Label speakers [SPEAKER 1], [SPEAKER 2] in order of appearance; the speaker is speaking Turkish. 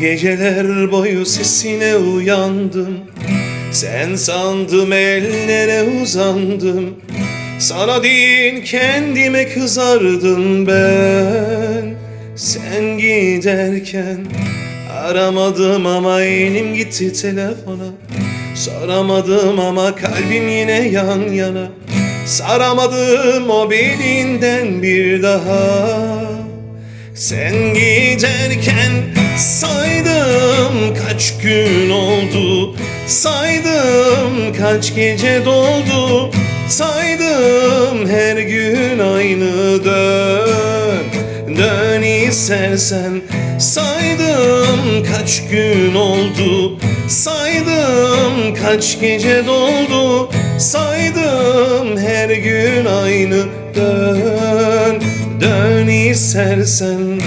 [SPEAKER 1] Geceler boyu sesine uyandım. Sen sandım ellere uzandım. Sana değil kendime kızardım ben. Sen giderken Aramadım ama elim gitti telefona. Soramadım ama kalbim yine yan yana. Saramadım o belinden bir daha. Sen giderken kaç gün oldu. Saydım kaç gece doldu. Saydım her gün aynı dön Dön istersen. Saydım kaç gün oldu. Saydım kaç gece doldu. Saydım her gün aynı Dön, dön istersen